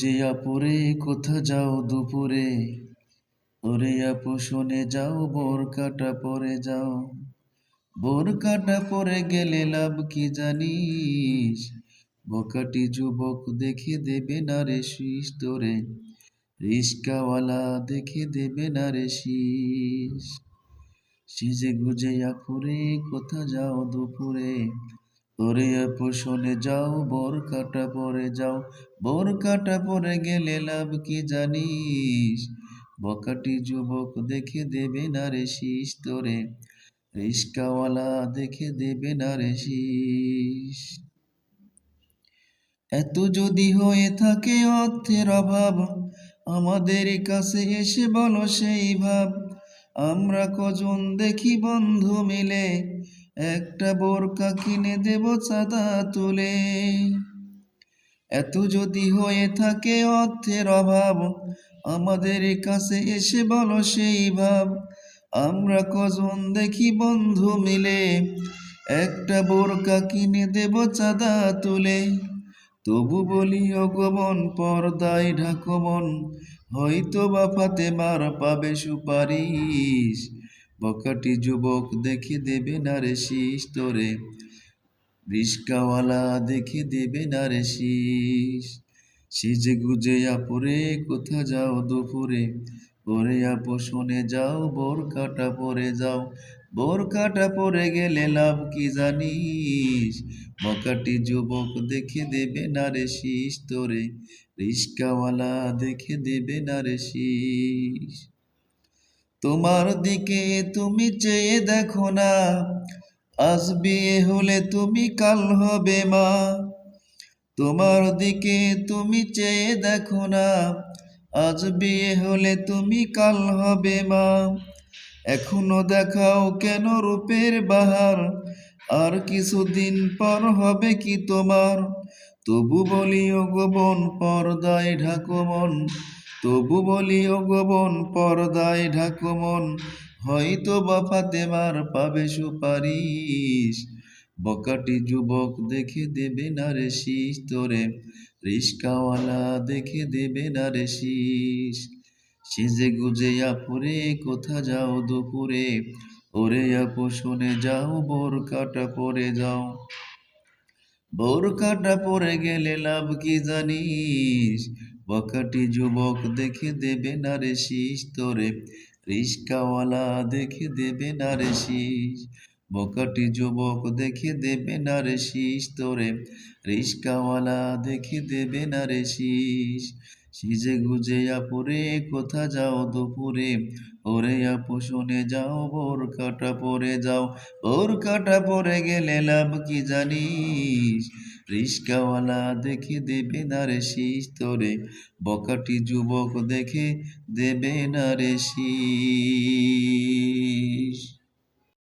গুজে আপুরে কোথা যাও দুপুরে? ওরে আপু শুনে যাও বোর কাটা পরে যাও। বোর কাটা পরে গেলে লাভ কি জানিস? বকাটি যুবক দেখে দেবে না রে শীষ তোরে রিস্কাওয়ালা দেখে দেবে না রে শীষ। সিজে গুজে আপুরে কোথা যাও দুপুরে? ওরে শুনে যাও বোর কাটা পরে যাও। বোর কাটা পরে গেলে লাভ কি জানিস? বকাটি যুবক দেখে দেবে না রে শীষ তোরে। রিস্কাওয়ালা দেখে দেবে না রে শীষ। এত যদি হয়ে থাকে অর্থের অভাব, আমাদের কাছে এসে বলো সেই ভাব। আমরা কজন দেখি বন্ধু মিলে একটা বোরকা কিনে দেব চাঁদা তুলে। এত যদি হয়ে থাকে অর্থের অভাব, আমাদের কাছে এসে বলো সেই ভাব। আমরা কজন দেখি বন্ধু মিলে, একটা বোরকা কিনে দেব চাঁদা তুলে। তবু বলি অগমন পর্দায় ঢাকমন হয়তো বা ফাতে মার পাবে সুপারিশ। বকাটি যুবক দেখে দেবে না রে শীষ তোরে রিস্কাওয়ালা দেখে দেবে না রে শীষ। সিজে গুজে আপুরে, কোথা যাও দুপুরে? পরে আপু যাও বোর কাটা পরে যাও। বোর কাটা পরে গেলে লাভ কি জানিস? বকাটি যুবক দেখে দেবে না রে শীষ তোরে রিস্কাওয়ালা দেখে দেবে না রে শীষ। তোমার দিকে তুমি চেয়ে দেখো না। আজ বিয়ে হলে তুমি কাল হবে মা। তোমার দিকে তুমি চেয়ে দেখো না। আজ বিয়ে হলে তুমি কাল হবে মা। এখনও দেখাও কেন রূপের বাহার? আর কিছুদিন পর হবে কি তোমার? তবু বলি ও গোবন পর্দায় ঢাকমন তবু বলি, ও গোবন পর্দায় ঢাকমন হয়তো বা ফাতেমার পাবে সুপারিশ। বকাটি যুবক দেখে দেবে না রে শীষ, তোরে রিস্কাওয়ালা দেখে দেবে না রে শীষ। সেজে গুজে আপুরে কোথা যাও দুপুরে? ওরে আপু শুনে যাও বোর কাটা পরে যাও। বোর কাটা পরে গেলে লাভ কি জানিস? বকাটি যুবক দেখে দেবে না রে শীষ তোরে। রিস্কাওয়ালা দেখে দেবে না রে শীষ। বকাটি যুবক দেখে দেবে না রে শীষ তোরে। রিস্কাওয়ালা দেখে দেবে না রে শীষ। সিজে গুজে আপুরে, কোথা যাও দুপুরে? ওরে আপু শুনে যাও বোর কাটা পরে যাও। ওর কাটা পরে গেলে লাভ কি জানিস? রিস্কাওয়ালা দেখে দেবে না রে শীষ তোরে বকাটি যুবক দেখে দেবে না রে শীষ